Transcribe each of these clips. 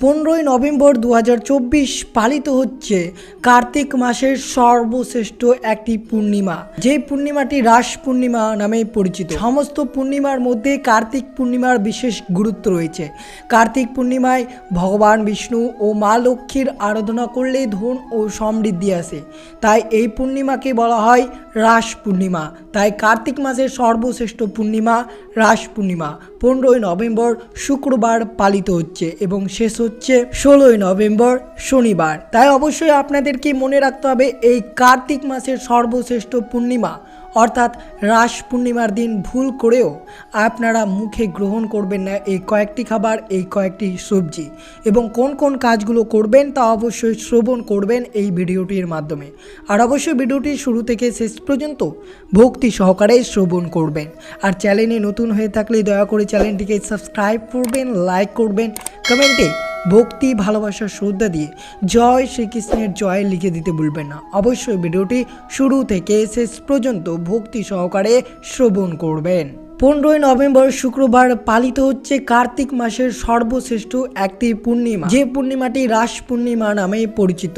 পনেরোই নভেম্বর দু হাজার চব্বিশ পালিত হচ্ছে কার্তিক মাসের সর্বশ্রেষ্ঠ একটি পূর্ণিমা। যে পূর্ণিমাটি রাস পূর্ণিমা নামে পরিচিত। সমস্ত পূর্ণিমার মধ্যে কার্তিক পূর্ণিমার বিশেষ গুরুত্ব রয়েছে। কার্তিক পূর্ণিমায় ভগবান বিষ্ণু ও মা লক্ষ্মীর আরাধনা করলে ধন ও সমৃদ্ধি আসে। তাই এই পূর্ণিমাকে বলা হয় রাস পূর্ণিমা। তাই কার্তিক মাসের সর্বশ্রেষ্ঠ পূর্ণিমা রাস পূর্ণিমা। পনেরোই নভেম্বর শুক্রবার পালিত হচ্ছে এবং শেষ হচ্ছে ষোলোই নভেম্বর শনিবার। তাই অবশ্যই আপনাদেরকে মনে রাখতে হবে, এই কার্তিক মাসের সর্বশ্রেষ্ঠ পূর্ণিমা। অর্থাৎ রাস পূর্ণিমার দিন ভুল করেও আপনারা মুখে গ্রহণ করবেন না এই কয়েকটি খাবার, এই কয়েকটি সবজি। এবং কোন কোন কাজগুলো করবেন তা অবশ্যই শ্রবণ করবেন এই ভিডিওটির মাধ্যমে। আর অবশ্যই ভিডিওটি শুরু থেকে শেষ পর্যন্ত ভক্তি সহকারে শ্রবণ করবেন। আর চ্যানেলে নতুন হয়ে থাকলে দয়া করে চ্যানেলটিকে সাবস্ক্রাইব করবেন, লাইক করবেন, কমেন্টে ভক্তি ভালোবাসা শ্রদ্ধা দিয়ে জয় শ্রীকৃষ্ণের জয় লিখে দিতে ভুলবেন না। অবশ্যই ভিডিওটি শুরু থেকে শেষ পর্যন্ত ভক্তি সহকারে শ্রবণ করবেন। পনেরোই নভেম্বর শুক্রবার পালিত হচ্ছে কার্তিক মাসের সর্বশ্রেষ্ঠ একটি পূর্ণিমা, যে পূর্ণিমাটি রাস পূর্ণিমা নামে পরিচিত।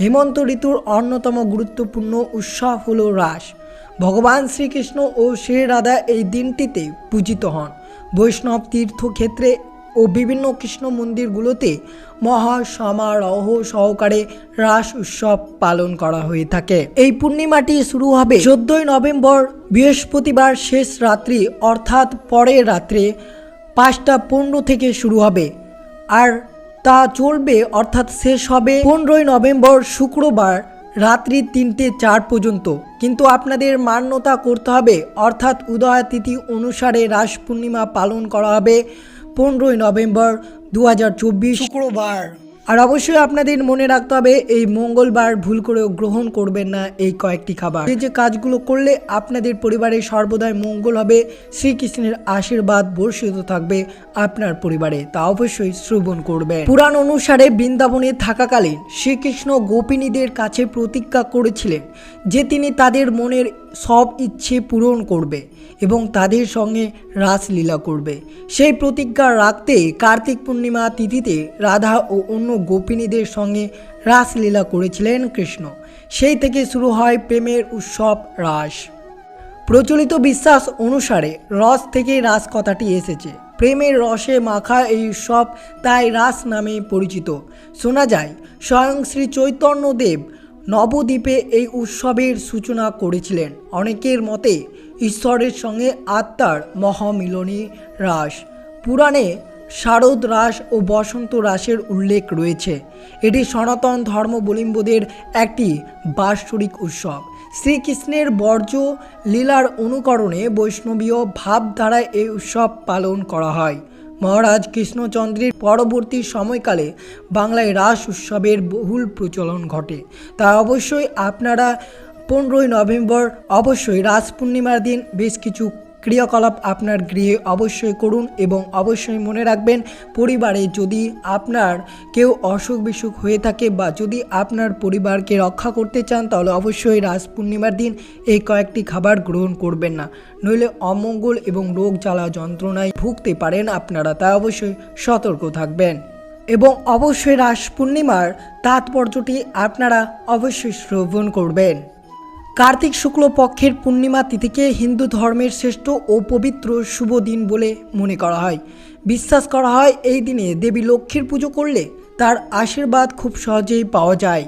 হেমন্ত ঋতুর অন্যতম গুরুত্বপূর্ণ উৎসব হল রাস। ভগবান শ্রীকৃষ্ণ ও শ্রী রাধা এই দিনটিতে পূজিত হন। বৈষ্ণব তীর্থক্ষেত্রে ও বিভিন্ন কৃষ্ণ মন্দিরগুলোতে মহা সমারোহ সহকারে রাস উৎসব পালন করা হয়ে থাকে। এই পূর্ণিমাটি শুরু হবে চোদ্দই নভেম্বর, বৃহস্পতিবার শেষ রাত্রি অর্থাৎ পরের রাত্রে পাঁচটা পনেরো থেকে শুরু হবে। আর তা চলবে অর্থাৎ শেষ হবে পনেরোই নভেম্বর শুক্রবার রাত্রি তিনটে চার পর্যন্ত। কিন্তু আপনাদের মান্যতা করতে হবে, অর্থাৎ উদয়াতিথি অনুসারে রাস পূর্ণিমা পালন করা হবে পনেরোই নভেম্বর দু হাজার চব্বিশ। শুক্রবার। আর অবশ্যই আপনাদের মনে রাখতে হবে এই মঙ্গলবার ভুল করেও গ্রহণ করবেন না এই কয়েকটি খাবার। এই যে কাজগুলো করলে আপনাদের পরিবারে সর্বদাই মঙ্গল হবে শ্রীকৃষ্ণের আশীর্বাদ বর্ষিত থাকবে আপনার পরিবারে তা অবশ্যই শ্রবণ করবেন। পুরাণ অনুসারে বৃন্দাবনে থাকাকালীন শ্রীকৃষ্ণ গোপিনীদের কাছে প্রতিজ্ঞা করেছিলেন যে তিনি তাদের মনের সব ইচ্ছে পূরণ করবে এবং তাদের সঙ্গে রাসলীলা করবে। সেই প্রতিজ্ঞা রাখতে কার্তিক পূর্ণিমা তিথিতে রাধা ও অন্য গোপিনীদের সঙ্গে রাসলীলা করেছিলেন কৃষ্ণ। সেই থেকে শুরু হয় প্রেমের উৎসব রাস। প্রচলিত বিশ্বাস অনুসারে রস থেকে রাস কথাটি এসেছে। প্রেমের রসে মাখা এই উৎসব তাই রাস নামে পরিচিত। শোনা যায়, স্বয়ং শ্রী চৈতন্যদেব নবদ্বীপে এই উৎসবের সূচনা করেছিলেন। অনেকের মতে ঈশ্বরের সঙ্গে আত্মার মহামিলনী রাস, পুরাণে শারদ রাস ও বসন্ত রাসের উল্লেখ রয়েছে। এটি সনাতন ধর্মবলিম্বদের একটি বাৎসরিক উৎসব। শ্রীকৃষ্ণের বর্জ্য লীলার অনুকরণে বৈষ্ণবীয় ভাবধারায় এই উৎসব পালন করা হয়। মহারাজ কৃষ্ণচন্দ্রের পরবর্তী সময়কালে বাংলায় রাস উৎসবের বহুল প্রচলন ঘটে। তা অবশ্যই আপনারা পনেরোই নভেম্বর অবশ্যই রাস পূর্ণিমার দিন বেশ কিছু ক্রিয়াকলাপ আপনার গৃহে অবশ্যই করুন এবং অবশ্যই মনে রাখবেন, পরিবারে যদি আপনার কেউ অসুখ বিসুখ হয়ে থাকে বা যদি আপনার পরিবারকে রক্ষা করতে চান, তাহলে অবশ্যই রাস পূর্ণিমার দিন এই কয়েকটি খাবার গ্রহণ করবেন না। নইলে অমঙ্গল এবং রোগ জ্বালা যন্ত্রণায় ভুগতে পারেন আপনারা, তাই অবশ্যই সতর্ক থাকবেন। এবং অবশ্যই রাস পূর্ণিমার তাৎপর্যটি আপনারা অবশ্যই শ্রবণ করবেন। কার্তিক শুক্ল পক্ষের পূর্ণিমা তিথিকে হিন্দু ধর্মের শ্রেষ্ঠ ও পবিত্র শুভ দিন বলে মনে করা হয়। বিশ্বাস করা হয় এই দিনে দেবী লক্ষ্মীর পুজো করলে তার আশীর্বাদ খুব সহজেই পাওয়া যায়।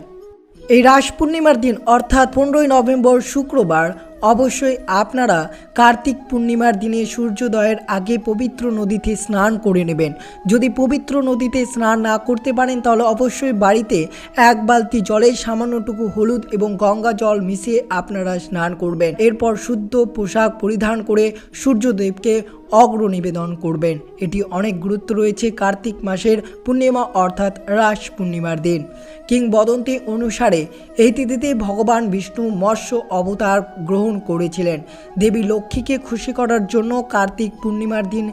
এই রাস পূর্ণিমার দিন, অর্থাৎ পনেরোই নভেম্বর শুক্রবার অবশ্যই আপনারা কার্তিক পূর্ণিমার দিনে সূর্যোদয়ের আগে পবিত্র নদীতে স্নান করে নেবেন। যদি পবিত্র নদীতে স্নান না করতে পারেন, তাহলে অবশ্যই বাড়িতে এক বালতি জলের সামান্যটুকু হলুদ এবং গঙ্গা জল মিশিয়ে আপনারা স্নান করবেন। এরপর শুদ্ধ পোশাক পরিধান করে সূর্যদেবকে অগ্র নিবেদন করবেন। এটি অনেক গুরুত্ব রয়েছে কার্তিক মাসের পূর্ণিমা অর্থাৎ রাস পূর্ণিমার দিন। কিংবদন্তি অনুসারে এই তিথিতে ভগবান বিষ্ণু মৎস্য অবতার গ্রহণ করেছিলেন। দেবী লক্ষ্মীকে খুশি করার জন্য কার্তিক পূর্ণিমার দিন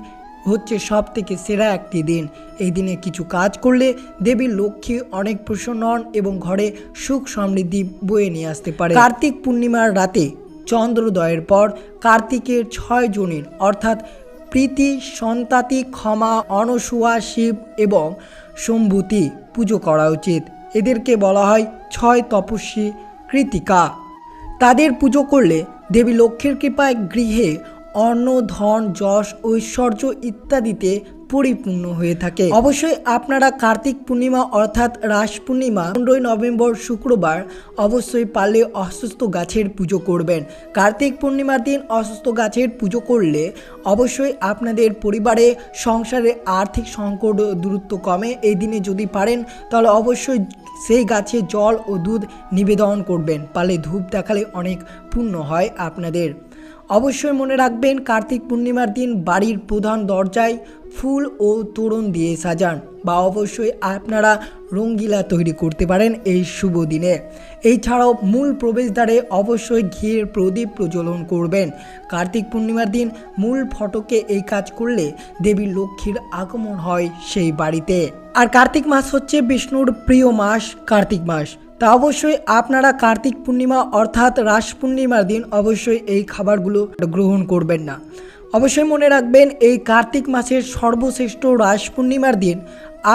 হচ্ছে সব থেকে সেরা একটি দিন। এই দিনে কিছু কাজ করলে দেবী লক্ষ্মী অনেক প্রসন্ন হন এবং ঘরে সুখ সমৃদ্ধি বয়ে নিয়ে আসতে পারে। কার্তিক পূর্ণিমার রাতে চন্দ্রোদয়ের পর কার্তিকের ছয় জনের অর্থাৎ প্রীতি, সন্তাতি, ক্ষমা অনসুয়া শিব এবং সম্ভূতি পুজো করা উচিত। এদেরকে বলা হয় ছয় তপস্বী কৃতিকা। তাদের পুজো করলে দেবী লক্ষ্মীর কৃপায় গৃহে অন্ন, ধন, যশ, ঐশ্বর্য ইত্যাদিতে পরিপূর্ণ হয়ে থাকে। অবশ্যই আপনারা কার্তিক পূর্ণিমা অর্থাৎ রাস পূর্ণিমা পনেরোই নভেম্বর শুক্রবার অবশ্যই পারলে অসুস্থ গাছের পুজো করবেন। কার্তিক পূর্ণিমার দিন অসুস্থ গাছের পুজো করলে অবশ্যই আপনাদের পরিবারে সংসারে আর্থিক সংকট দূরত্ব কমে। এই দিনে যদি পারেন, তাহলে অবশ্যই সেই গাছে জল ও দুধ নিবেদন করবেন। পালে ধূপ দেখালে অনেক পূর্ণ হয় আপনাদের। অবশ্যই মনে রাখবেন, কার্তিক পূর্ণিমার দিন বাড়ির প্রধান দরজায় ফুল ও তোরণ দিয়ে সাজান বা অবশ্যই আপনারা রঙ্গিলা তৈরি করতে পারেন এই শুভ দিনে। এছাড়াও মূল প্রবেশদ্বারে অবশ্যই ঘিয়ের প্রদীপ প্রজ্বলন করবেন। কার্তিক পূর্ণিমার দিন মূল ফটকে এই কাজ করলে দেবী লক্ষ্মীর আগমন হয় সেই বাড়িতে। আর কার্তিক মাস হচ্ছে বিষ্ণুর প্রিয় মাস, কার্তিক মাস। তা অবশ্যই আপনারা কার্তিক পূর্ণিমা অর্থাৎ রাস পূর্ণিমার দিন অবশ্যই এই খাবারগুলো গ্রহণ করবেন না। অবশ্যই মনে রাখবেন, এই কার্তিক মাসের সর্বশ্রেষ্ঠ রাস পূর্ণিমার দিন।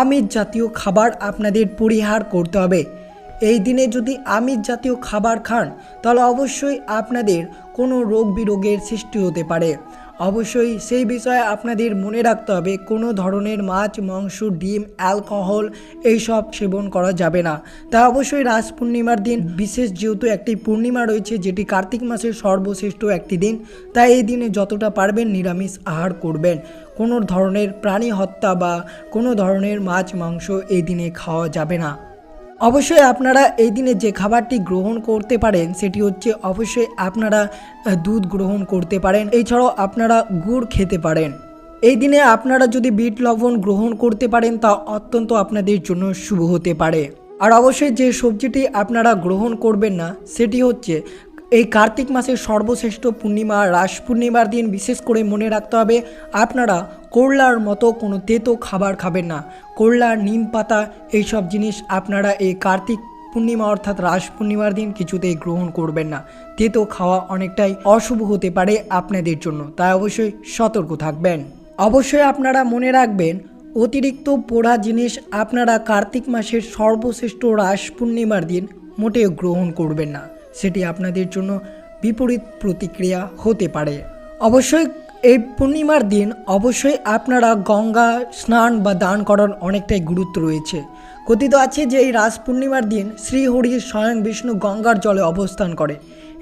আমিষ জাতীয় খাবার আপনাদের পরিহার করতে হবে। এই দিনে যদি আমিষ জাতীয় খাবার খান, তাহলে অবশ্যই আপনাদের কোনো রোগ বিরোগের সৃষ্টি হতে পারে। অবশ্যই সেই বিষয়ে আপনাদের মনে রাখতে হবে, কোনো ধরনের মাছ, মাংস, ডিম, অ্যালকোহল এইসব সেবন করা যাবে না। তাই অবশ্যই রাস পূর্ণিমার দিন, বিশেষ যেহেতু একটি পূর্ণিমা রয়েছে, যেটি কার্তিক মাসের সর্বশ্রেষ্ঠ একটি দিন, তাই এই দিনে যতটা পারবেন নিরামিষ আহার করবেন। কোনো ধরনের প্রাণী হত্যা বা কোনো ধরনের মাছ, মাংস এই দিনে খাওয়া যাবে না। অবশ্যই আপনারা এই দিনে যে খাবারটি গ্রহণ করতে পারেন, সেটি হচ্ছে অবশ্যই আপনারা দুধ গ্রহণ করতে পারেন। এছাড়াও আপনারা গুড় খেতে পারেন। এই দিনে আপনারা যদি বিট লবণ গ্রহণ করতে পারেন, তা অত্যন্ত আপনাদের জন্য শুভ হতে পারে। আর অবশ্যই যে সবজিটি আপনারা গ্রহণ করবেন না, সেটি হচ্ছে এই কার্তিক মাসের সর্বশ্রেষ্ঠ পূর্ণিমা, রাস পূর্ণিমার দিন বিশেষ করে মনে রাখতে হবে, আপনারা করলার মতো কোনো তেতো খাবার খাবেন না। করলা নিম পাতা, এইসব জিনিস আপনারা এই কার্তিক পূর্ণিমা অর্থাৎ রাস পূর্ণিমার দিন কিছুতেই গ্রহণ করবেন না। তেতো খাওয়া অনেকটাই অশুভ হতে পারে আপনাদের জন্য, তাই অবশ্যই সতর্ক থাকবেন। অবশ্যই আপনারা মনে রাখবেন, অতিরিক্ত পোড়া জিনিস আপনারা কার্তিক মাসের সর্বশ্রেষ্ঠ রাস পূর্ণিমার দিন মোটেও গ্রহণ করবেন না। সেটি আপনাদের জন্য বিপরীত প্রতিক্রিয়া হতে পারে। অবশ্যই এই পূর্ণিমার দিন অবশ্যই আপনারা গঙ্গা স্নান বা দান করার অনেকটাই গুরুত্ব রয়েছে। কথিত আছে যে এই রাস পূর্ণিমার দিন শ্রীহরি স্বয়ং বিষ্ণু গঙ্গার জলে অবস্থান করে।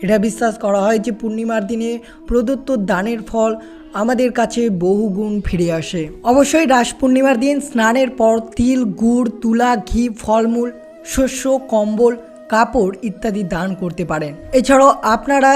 এটা বিশ্বাস করা হয় যে পূর্ণিমার দিনে প্রদত্ত দানের ফল আমাদের কাছে বহু গুণ ফিরে আসে। অবশ্যই রাস পূর্ণিমার দিন স্নানের পর তিল, গুড়, তুলা, ঘি, ফলমূল, শস্য, কম্বল কাপড় ইত্যাদি দান করতে পারেন। এছাড়াও আপনারা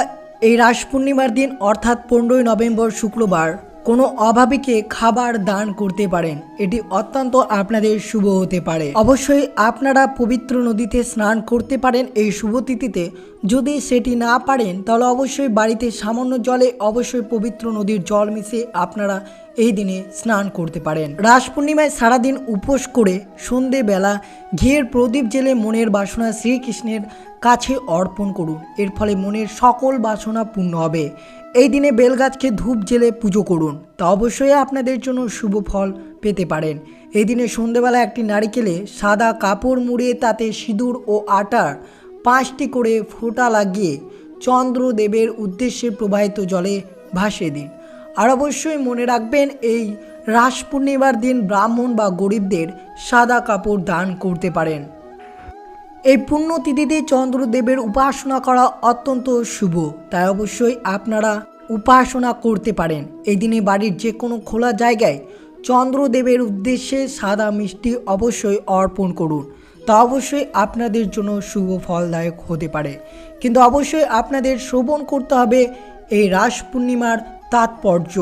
এই রাস পূর্ণিমার দিন, অর্থাৎ পনেরোই নভেম্বর শুক্রবার কোনো অভাবীকে খাবার দান করতে পারেন। এটি অত্যন্ত আপনাদের শুভ হতে পারে। অবশ্যই আপনারা পবিত্র নদীতে স্নান করতে পারেন এই শুভ তিথিতে। যদি সেটি না পারেন, তাহলে অবশ্যই বাড়িতে সামান্য জলে অবশ্যই পবিত্র নদীর জল মিশে আপনারা এই দিনে স্নান করতে পারেন। রাস পূর্ণিমায় সারাদিন উপোস করে সন্ধেবেলা ঘিয়ের প্রদীপ জেলে মনের বাসনা শ্রীকৃষ্ণের কাছে অর্পণ করুন। এর ফলে মনের সকল বাসনা পূর্ণ হবে। এই দিনে বেলগাছকে ধূপ জেলে পুজো করুন। তা অবশ্যই আপনাদের জন্য শুভ ফল পেতে পারেন। এই দিনে সন্ধেবেলা একটি নারিকেলে সাদা কাপড় মুড়িয়ে তাতে সিঁদুর ও আটার পাঁচটি করে ফোঁটা লাগিয়ে চন্দ্রদেবের উদ্দেশ্যে প্রবাহিত জলে ভাসিয়ে দিন। আর অবশ্যই মনে রাখবেন, এই রাস পূর্ণিমার দিন ব্রাহ্মণ বা গরিবদের সাদা কাপড় দান করতে পারেন। এই পুণ্যতিথিতে চন্দ্রদেবের উপাসনা করা অত্যন্ত শুভ। তাই অবশ্যই আপনারা উপাসনা করতে পারেন। এই দিনে বাড়ির যে কোনো খোলা জায়গায় চন্দ্রদেবের উদ্দেশ্যে সাদা মিষ্টি অবশ্যই অর্পণ করুন। তা অবশ্যই আপনাদের জন্য শুভ ফলদায়ক হতে পারে। কিন্তু অবশ্যই আপনাদের শ্রবণ করতে হবে এই রাস পূর্ণিমার তাৎপর্য।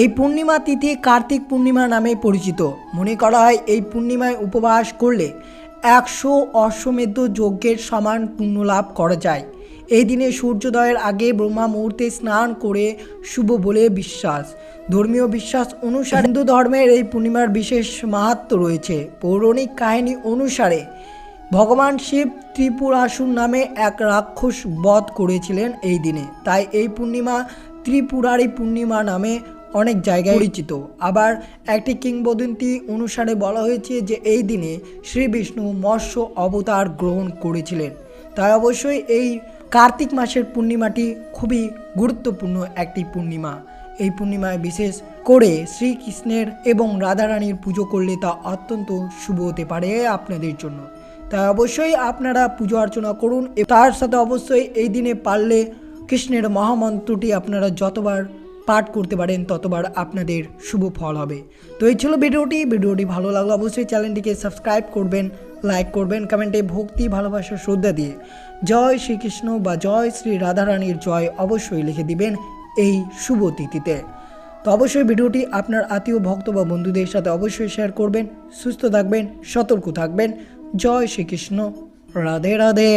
এই পূর্ণিমা তিথি কার্তিক পূর্ণিমা নামে পরিচিত। মনে করা হয় এই পূর্ণিমায় উপবাস করলে একশো অশ্বমেধ যজ্ঞের সমান পুণ্য লাভ করা যায়। এই দিনে সূর্যোদয়ের আগে ব্রহ্মা মুহূর্তে স্নান করে শুভ বলে বিশ্বাস। ধর্মীয় বিশ্বাস অনুসারে হিন্দু ধর্মের এই পূর্ণিমার বিশেষ মাহাত্ম রয়েছে। পৌরাণিক কাহিনী অনুসারে ভগবান শিব ত্রিপুরাসুর নামে এক রাক্ষস বধ করেছিলেন এই দিনে। তাই এই পূর্ণিমা ত্রিপুরারি পূর্ণিমা নামে অনেক জায়গায় পরিচিত। আবার একটি কিংবদন্তি অনুসারে বলা হয়েছে যে এই দিনে শ্রী বিষ্ণু মৎস্য অবতার গ্রহণ করেছিলেন। তাই অবশ্যই এই কার্তিক মাসের পূর্ণিমাটি খুবই গুরুত্বপূর্ণ একটি পূর্ণিমা। এই পূর্ণিমায় বিশেষ করে শ্রীকৃষ্ণের এবং রাধারানীর পুজো করলে তা অত্যন্ত শুভ হতে পারে আপনাদের জন্য। তাই অবশ্যই আপনারা পুজো অর্চনা করুন। তার সাথে অবশ্যই এই দিনে পারলে কৃষ্ণের মহামন্ত্রটি আপনারা যতবার পাঠ করতে পারেন, ততবার আপনাদের শুভ ফল হবে। তো এই ছিল ভিডিওটি। ভিডিওটি ভালো লাগলে অবশ্যই চ্যানেলটিকে সাবস্ক্রাইব করবেন, লাইক করবেন, কমেন্টে ভক্তি, ভালোবাসা, শ্রদ্ধা দিয়ে জয় শ্রীকৃষ্ণ বা জয় শ্রী রাধারানীর জয় অবশ্যই লিখে দিবেন এই শুভ তিথিতে। তো অবশ্যই ভিডিওটি আপনার আত্মীয়, ভক্ত বা বন্ধুদের সাথে অবশ্যই শেয়ার করবেন, সুস্থ থাকবেন, সতর্ক থাকবেন। জয় শ্রীকৃষ্ণ। রাধে রাধে।